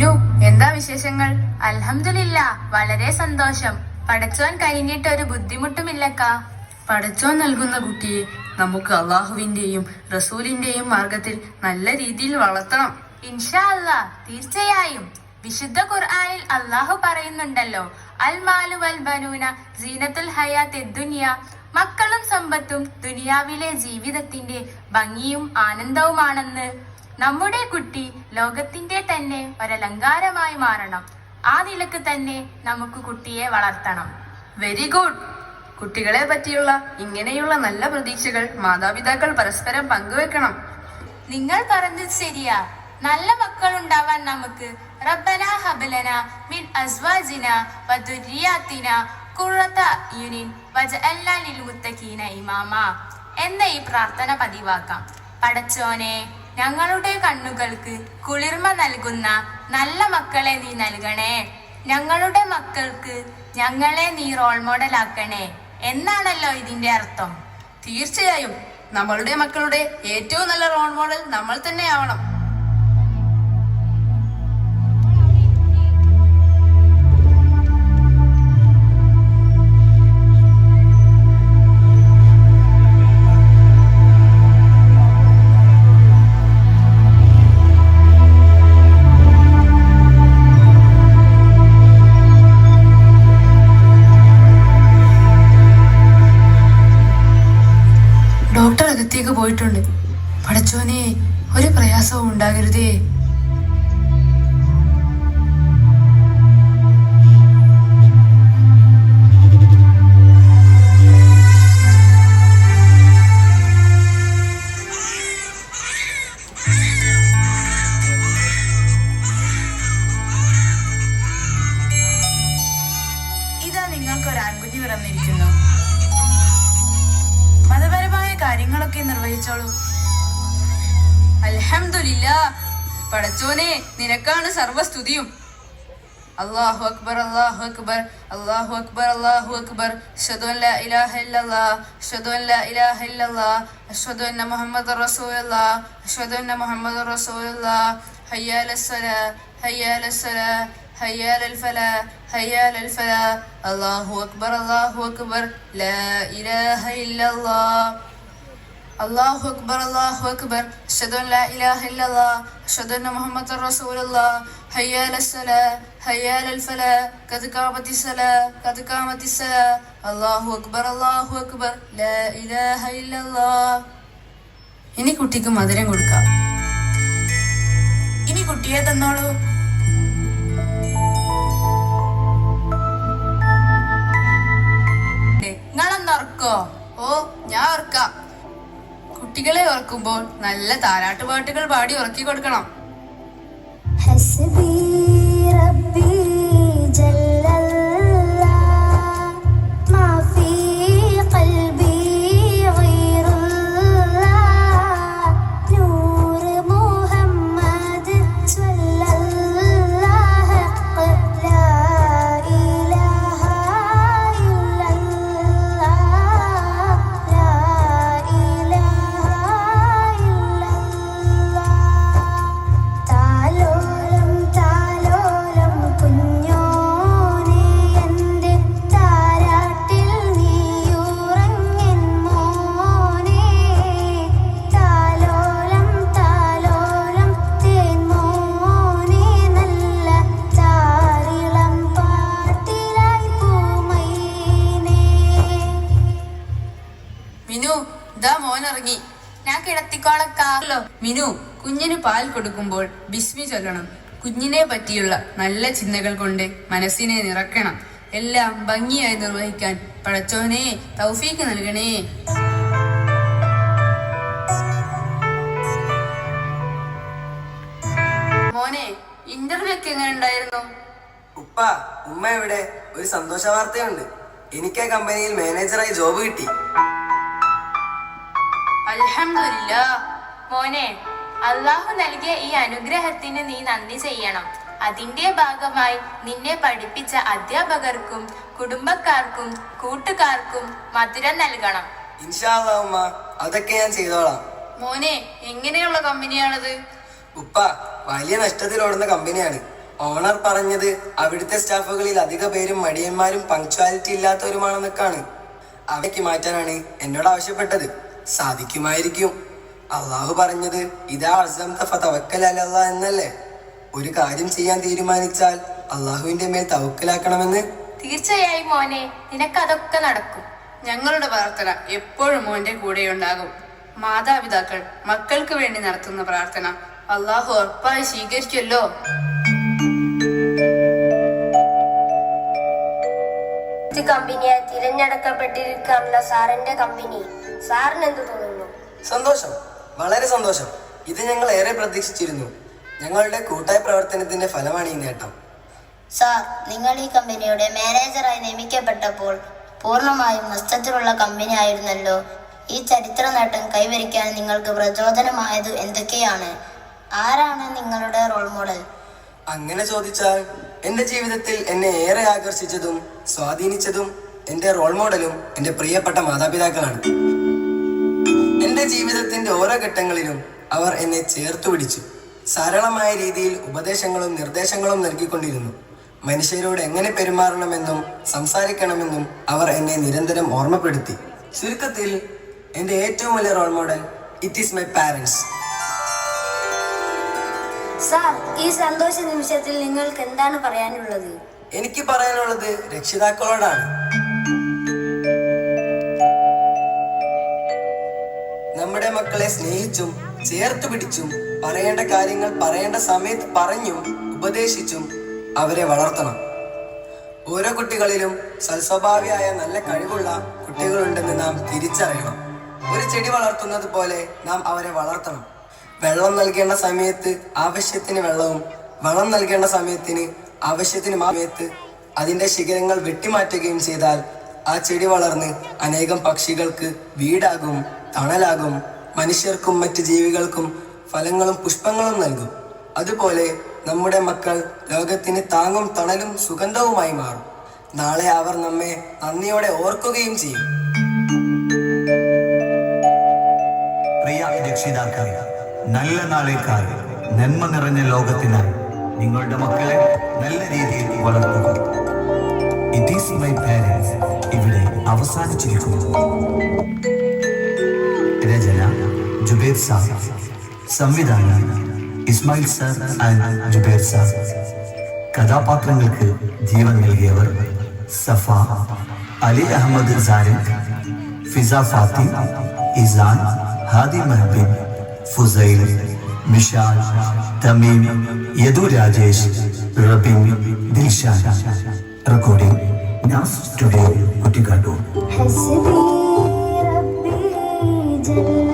മിനു എന്താ വിശേഷങ്ങൾ? അലഹമില്ല വളരെ സന്തോഷം. പടച്ചോൻ കഴിഞ്ഞിട്ട് ഒരു ബുദ്ധിമുട്ടുമില്ലക്ക. പടച്ചോൻ നൽകുന്ന കുട്ടിയെ നമുക്ക് അള്ളാഹുവിന്റെയും റസൂലിന്റെയും മാർഗത്തിൽ നല്ല രീതിയിൽ വളർത്തണം. ഇൻഷാ അല്ലാ തീർച്ചയായും. വിശുദ്ധ ഖുർആനിൽ അള്ളാഹു പറയുന്നുണ്ടല്ലോ അൽ മാലു വൽ ബനൂന സീനത്തുൽ ഹയാത്ത് ദുനിയ. മക്കളും സമ്പത്തും ദുനിയാവിലെ ജീവിതത്തിന്റെ ഭംഗിയും ആനന്ദവുമാണെന്ന്. നമ്മുടെ കുട്ടി ലോകത്തിന്റെ തന്നെ ഒരലങ്കാരമായി മാറണം. ആ നിലയ്ക്ക് തന്നെ നമുക്ക് കുട്ടിയെ വളർത്തണം. വെരി ഗുഡ് കുട്ടികളെ പറ്റിയുള്ള ഇങ്ങനെയുള്ള നല്ല പ്രതീക്ഷകൾ മാതാപിതാക്കൾ പരസ്പരം പങ്കുവെക്കണം. നിങ്ങൾ പറഞ്ഞത് ശരിയാ. നല്ല മക്കൾ ഉണ്ടാവാൻ നമുക്ക് റബ്ബന ഹബലന മിൻ അസ്വാജിന വദുരിയാത്തിന ഖുറത യുനിൻ വജഅൽനാ ലിൽ മുത്തഖീന ഇമാമ. എന്ന ഈ പ്രാർത്ഥന പതിവാക്കാം. പടച്ചോനെ ഞങ്ങളുടെ കണ്ണുകൾക്ക് കുളിർമ നൽകുന്ന നല്ല മക്കളെ നീ നൽകണേ. ഞങ്ങളുടെ മക്കൾക്ക് ഞങ്ങളെ നീ റോൾ മോഡൽ ആക്കണേ. എന്നാണല്ലോ ഇതിന്റെ അർത്ഥം? തീർച്ചയായും. നമ്മളുടെ മക്കളുടെ ഏറ്റവും നല്ല റോൾ മോഡൽ നമ്മൾ തന്നെ ആവണം ഡോക്ടർ അകത്തേക്ക് പോയിട്ടുണ്ട്. പടച്ചോനെ ഒരു പ്രയാസവും ഉണ്ടാകരുതേ. അൽഹംദുലില്ല. പടച്ചോനെ നിനക്കാണ് സർവസ്തുതിയും. അല്ലാഹു അക്ബർ അല്ലാഹു അക്ബർ അല്ലാഹു അക്ബർ അല്ലാഹു അക്ബർ. അഷ്ഹദു അൻ ലാ ഇലാഹ ഇല്ലല്ലാഹ് അഷ്ഹദു അൻ ലാ ഇലാഹ ഇല്ലല്ലാഹ് അഷ്ഹദു അന്ന മുഹമ്മദർ റസൂലുള്ളാഹ് അഷ്ഹദു അന്ന മുഹമ്മദർ റസൂലുള്ളാഹ് ഹയ്യ അലസ് സലാ ഹയ്യ അലസ് സലാ ഹയ്യ അലൽ ഹയ്യ അലൽ ഫലാ. അല്ലാഹു അക്ബർ അല്ലാഹു അക്ബർ. ലാ ഇലാഹ ഇല്ലല്ലാഹ് അല്ലാഹു അക്ബർ അള്ളാഹു അക്ബർ അഷ്ഹദു ലാ ഇലാഹ ഇല്ലല്ലാഹ് അഷ്ഹദു അന്ന മുഹമ്മദർ റസൂലുള്ളാഹ് ഹയ്യ അലസ് സലാ ഹയ്യ അലൽ ഫലാ ഖദ് ഖാമത്തിസ് സലാ ഖദ് അല്ലാഹു അക്ബർ അല്ലാഹു അക്ബർ ലാ ഇലാഹ ഇല്ലല്ലാഹ് ഇനി കുട്ടിക്ക് മധുരം കൊടുക്കാം. ഇനി കുട്ടിയെ തന്നോളൂ. ഉറക്കുമ്പോൾ നല്ല താരാട്ടുപാട്ടുകൾ പാടി ഉറക്കി കൊടുക്കണം. മിനു ദാ മോൻ ഇറങ്ങി. ഞാൻ കിടത്തിക്കോളക്കാറല്ലോ മിനു കുഞ്ഞിന് പാൽ കൊടുക്കുമ്പോൾ ബിസ്മി ചൊല്ലണം. കുഞ്ഞിനെ പറ്റിയുള്ള നല്ല ചിന്തകൾ കൊണ്ട് മനസ്സിനെ നിറക്കണം എല്ലാം ഭംഗിയായി നിർവഹിക്കാൻ പഴച്ചോനെ തൗഫീക്ക് നൽകണേ. മോനെ ഒക്കെ എങ്ങനെ ഉണ്ടായിരുന്നു? ഉപ്പ ഉമ്മ ഇവിടെ ഒരു സന്തോഷ വാർത്തയുണ്ട് എനിക്ക് ആ കമ്പനിയിൽ മാനേജറായി ജോബ് കിട്ടി. മോനെ അള്ളാഹു നൽകിയ ഈ അനുഗ്രഹത്തിന് നീ നന്ദി ചെയ്യണം. അതിന്റെ ഭാഗമായി നിന്നെ പഠിപ്പിച്ച അധ്യാപകർക്കും കുടുംബക്കാർക്കും കൂട്ടുകാർക്കും മധുരം നൽകണം. അതൊക്കെ ഞാൻ ചെയ്തോളാം. മോനെ എങ്ങനെയുള്ള കമ്പനിയാണത്? ഉപ്പ വലിയ നഷ്ടത്തിൽ ഓടുന്ന കമ്പനിയാണ്. ഓണർ പറഞ്ഞത് അവിടുത്തെ സ്റ്റാഫുകളിൽ അധിക പേരും മടിയന്മാരും പങ്ക്ച്വാലിറ്റി ഇല്ലാത്തവരുമാണെന്നൊക്കെയാണ്. അവയ്ക്ക് മാറ്റാനാണ് എന്നോട് ആവശ്യപ്പെട്ടത്. സാധിക്കുമായിരിക്കും. അള്ളാഹു പറഞ്ഞത് ഇതാ അസംത ഫതവക്കൽ അലല്ലാ എന്നല്ലേ? ഒരു കാര്യം ചെയ്യാൻ തീരുമാനിച്ചാൽ അള്ളാഹുവിന്റെ മേൽ തവക്കലാക്കണമെന്ന് തീർച്ചയായും മോനെ നിനക്കതൊക്കെ നടക്കും. ഞങ്ങളുടെ പ്രാർത്ഥന എപ്പോഴും മോന്റെ കൂടെയുണ്ടാകും. മാതാപിതാക്കൾ മക്കൾക്ക് വേണ്ടി നടത്തുന്ന പ്രാർത്ഥന അള്ളാഹു ഉറപ്പായി സ്വീകരിക്കുമല്ലോ. കമ്പനിയായി കമ്പനിയെ തിരഞ്ഞെടുക്കപ്പെട്ടിരിക്കാനുള്ള സാറിന്റെ കമ്പനി. സാറിന് എന്ത് തോന്നുന്നു? സന്തോഷം. വളരെ സന്തോഷം. ഇത് ഞങ്ങൾ ഏറെ പ്രതീക്ഷിച്ചിരുന്നു. ഞങ്ങളുടെ കൂട്ടായ പ്രവർത്തനത്തിന്റെ ഫലമാണ് ഈ നേട്ടം. സാർ നിങ്ങൾ ഈ കമ്പനിയുടെ മാനേജറായി നിയമിക്കപ്പെട്ടപ്പോൾ പൂർണമായും നഷ്ടത്തിലുള്ള കമ്പനി ആയിരുന്നല്ലോ ഈ ചരിത്ര നേട്ടം കൈവരിക്കാൻ നിങ്ങൾക്ക് പ്രചോദനമായത് എന്തൊക്കെയാണ്? ആരാണ് നിങ്ങളുടെ റോൾ മോഡൽ അങ്ങനെ ചോദിച്ചാൽ എന്റെ ജീവിതത്തിൽ എന്നെ ഏറെ ആകർഷിച്ചതും സ്വാധീനിച്ചതും എന്റെ റോൾ മോഡലും എന്റെ പ്രിയപ്പെട്ട മാതാപിതാക്കളാണ്. ജീവിതത്തിന്റെ ഓരോ ഘട്ടങ്ങളിലും അവർ എന്നെ ചേർത്തു പിടിച്ചു. സരളമായ രീതിയിൽ ഉപദേശങ്ങളും നിർദ്ദേശങ്ങളും നൽകിക്കൊണ്ടിരുന്നു. മനുഷ്യരോട് എങ്ങനെ പെരുമാറണമെന്നും സംസാരിക്കണമെന്നും അവർ എന്നെ നിരന്തരം ഓർമ്മപ്പെടുത്തി. ചുരുക്കത്തിൽ എന്റെ ഏറ്റവും വലിയ role model it is my parents sir ഈ സന്തോഷ നിമിഷത്തിൽ നിങ്ങൾക്ക് എന്താണ് പറയാനുള്ളത്? എനിക്ക് പറയാനുള്ളത് രക്ഷിതാക്കളോടാണ്. മക്കളെ സ്നേഹിച്ചും ചേർത്ത് പിടിച്ചും പറയേണ്ട കാര്യങ്ങൾ പറയേണ്ട സമയത്ത് പറഞ്ഞും ഉപദേശിച്ചും അവരെ വളർത്തണം. ഓരോ കുട്ടികളിലും സൽസ്വഭാവിയായ നല്ല കഴിവുള്ള കുട്ടികളുണ്ടെന്ന് നാം തിരിച്ചറിയണം. ഒരു ചെടി വളർത്തുന്നത് പോലെ നാം അവരെ വളർത്തണം. വെള്ളം നൽകേണ്ട സമയത്ത് ആവശ്യത്തിന് വെള്ളവും വളം നൽകേണ്ട സമയത്തിന് ആവശ്യത്തിന് സമയത്ത് അതിന്റെ ശിഖരങ്ങൾ വെട്ടിമാറ്റുകയും ചെയ്താൽ ആ ചെടി വളർന്ന് അനേകം പക്ഷികൾക്ക് വീടാകും തണലാകും മനുഷ്യർക്കും മറ്റ് ജീവികൾക്കും ഫലങ്ങളും പുഷ്പങ്ങളും നൽകും. അതുപോലെ നമ്മുടെ മക്കൾ ലോകത്തിന് താങ്ങും തണലും സുഗന്ധവുമായി മാറും. നാളെ അവർ നമ്മെ നന്ദിയോടെ ഓർക്കുകയും ചെയ്യും. പ്രിയ നല്ല നാളേക്കാൾ നന്മ നിറഞ്ഞ ലോകത്തിനായി നിങ്ങളുടെ മക്കളെ നല്ല രീതിയിൽ വളർത്തുക. ഇറ്റ് ഈസ് മൈ പാരൻസ് ഇവിടെ അവസാനിച്ചിരിക്കുന്നു. രചന ജുബേർ സാർ സംവിധാനം Ismail sir and Jubair sir കഥാപാത്രങ്ങൾക്ക് ജീവൻ നൽകിയവർ Safa Ali Ahmed Sarin Fiza Fathi Izan Hadi Mehbin Fuzail Mishal Thameem Yadu Rajesh Rabin Dilshan recording Naz studio Kuttikkattoor didn't